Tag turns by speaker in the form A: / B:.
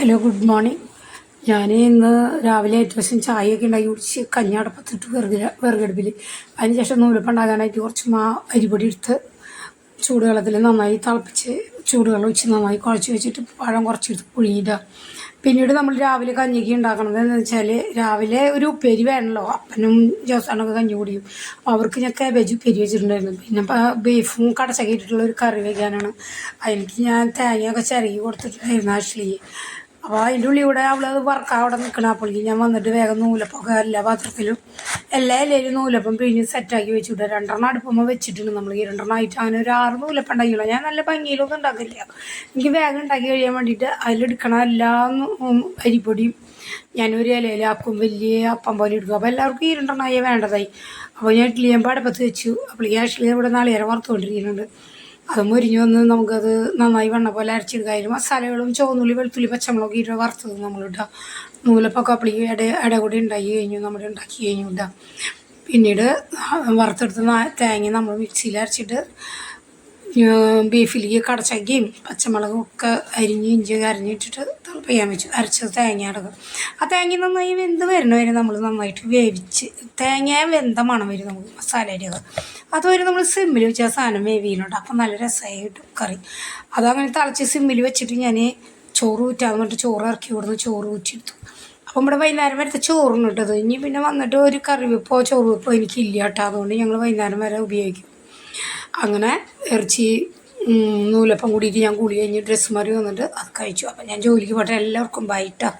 A: Hello good morning ഞാൻ ഇന്ന് രാവിലെ ഏറ്റവും ചായയൊക്കെ ഉണ്ടാക്കി കുടിച്ച് കഞ്ഞി അടപ്പത്തിട്ട് വിറകില വിറകടുപ്പിൽ അതിനുശേഷം നൂലപ്പുണ്ടാകാനായിട്ട് കുറച്ച് മാ അരിപ്പൊടി എടുത്ത് ചൂടുവെള്ളത്തിൽ നന്നായി തിളപ്പിച്ച് ചൂടുവെള്ളം ഒഴിച്ച് നന്നായി കുഴച്ച് വെച്ചിട്ട് പഴം കുറച്ചെടുത്ത് പുഴുങ്ങിയിടുക. പിന്നീട് നമ്മൾ രാവിലെ കഞ്ഞിക്ക് ഉണ്ടാക്കണത് എന്ന് വെച്ചാൽ രാവിലെ ഒരു ഉപ്പേരി വേണമല്ലോ അപ്പനും ജോസാണൊക്കെ കഞ്ഞി കുടിയും അപ്പോൾ അവർക്ക് ഞാൻ കാബേജ് ഉപ്പേരി വെച്ചിട്ടുണ്ടായിരുന്നു. പിന്നെ ബീഫും കടച്ചൊക്കെ ഇട്ടിട്ടുള്ള ഒരു കറി വയ്ക്കാനാണ് അതിലേക്ക് ഞാൻ തേങ്ങയൊക്കെ ചിരകി കൊടുത്തിട്ടുണ്ടായിരുന്നു ആഷ്ലിയെ. അപ്പോൾ അതിന്റെ ഉള്ളിൽ കൂടെ അവളത് വറക്കാൻ അവിടെ നിൽക്കണം അപ്പോഴേക്കും ഞാൻ വന്നിട്ട് വേഗം നൂലപ്പൊക്കെ എല്ലാ പാത്രത്തിലും എല്ലാ ഇലയിലും നൂലപ്പം പിഴിഞ്ഞ് സെറ്റാക്കി വെച്ചിട്ട് രണ്ടെണ്ണം അടുപ്പുമ്പോൾ വെച്ചിട്ടുണ്ട് നമ്മൾ ഈ രണ്ടെണ്ണം ആയിട്ട് അങ്ങനെ ഒരു ആറ് നൂലപ്പം ഉണ്ടാക്കിയുള്ളൂ ഞാൻ നല്ല ഭംഗിയിലൊന്നും ഉണ്ടാക്കില്ല എനിക്ക് വേഗം ഉണ്ടാക്കി കഴിയാൻ വേണ്ടിയിട്ട് അതിലെടുക്കണ എല്ലാ അരിപ്പൊടിയും ഞാനൊരു ഇലയിൽ ആക്കും. വലിയ അപ്പം പോലെ എടുക്കും അപ്പോൾ എല്ലാവർക്കും ഈ രണ്ടെണ്ണമായി വേണ്ടതായി. അപ്പോൾ ഞാൻ ഇഡ്ഡലി ഞാൻ പടപ്പത്ത് വെച്ചു. അപ്പോൾ ഈ ആഷ്ലി ഇവിടെ നാളികേരം വറുത്തുകൊണ്ടിരിക്കുന്നുണ്ട്. അത് മുരിഞ്ഞ് വന്ന് നമുക്കത് നന്നായി വെണ്ണ പോലെ അരച്ചിടുക അതിൽ മസാലകളും ചുവന്നുള്ളി വെളുത്തുള്ളി പച്ചമുളക് ഇരുവ വറുത്തത് നമ്മളിടുക നൂലപ്പൊക്കെ അപ്പളി ഇട ഇട കൂടി ഉണ്ടാക്കി കഴിഞ്ഞു നമ്മൾ ഉണ്ടാക്കി കഴിഞ്ഞു ഇട പിന്നീട് വറുത്തെടുത്ത് തേങ്ങ നമ്മൾ മിക്സിയിൽ അരച്ചിട്ട് ബീഫിലേക്ക് കടച്ചക്കയും പച്ചമുളകും ഒക്കെ അരിഞ്ഞ് ഇഞ്ചി അരിഞ്ഞിട്ടിട്ട് തിളപ്പിക്കാൻ വെച്ചു. അരച്ചത് തേങ്ങ അടക്കം. ആ തേങ്ങ നന്നായി വെന്ത് വരണ വരെ നമ്മൾ നന്നായിട്ട് വേവിച്ച് തേങ്ങ വെന്ത മണം വരും നമുക്ക് മസാലയുടെയൊക്കെ അതുവരെ നമ്മൾ സിമ്മിൽ വെച്ച് ആ സാധനം വേവിയിലുണ്ട് അപ്പം നല്ല രസമായി കിട്ടും കറി. അതങ്ങനെ തിളച്ച് സിമ്മിൽ വെച്ചിട്ട് ഞാൻ ചോറ് ഊറ്റാന്ന് പറഞ്ഞിട്ട് ചോറ് ഇറക്കി കൊടുന്ന് ചോറ് ഊറ്റിയെടുത്തു. അപ്പം ഇവിടെ വൈകുന്നേരം വരത്തെ ചോറിന് ഇട്ടത് ഇനി പിന്നെ വന്നിട്ട് ഒരു കറിവെപ്പോ ചോറ് വെപ്പോ എനിക്കില്ല കേട്ടോ. അതുകൊണ്ട് ഞങ്ങൾ വൈകുന്നേരം വരെ ഉപയോഗിക്കും. അങ്ങനെ ഇറച്ചി നൂലപ്പം കൂടിയിട്ട് ഞാൻ കുളി കഴിഞ്ഞ് ഡ്രസ്സ് മാറി വന്നിട്ട് അത് കഴിച്ചു. അപ്പം ഞാൻ ജോലിക്ക് പോട്ടെ എല്ലാവർക്കും ബൈട്ടാ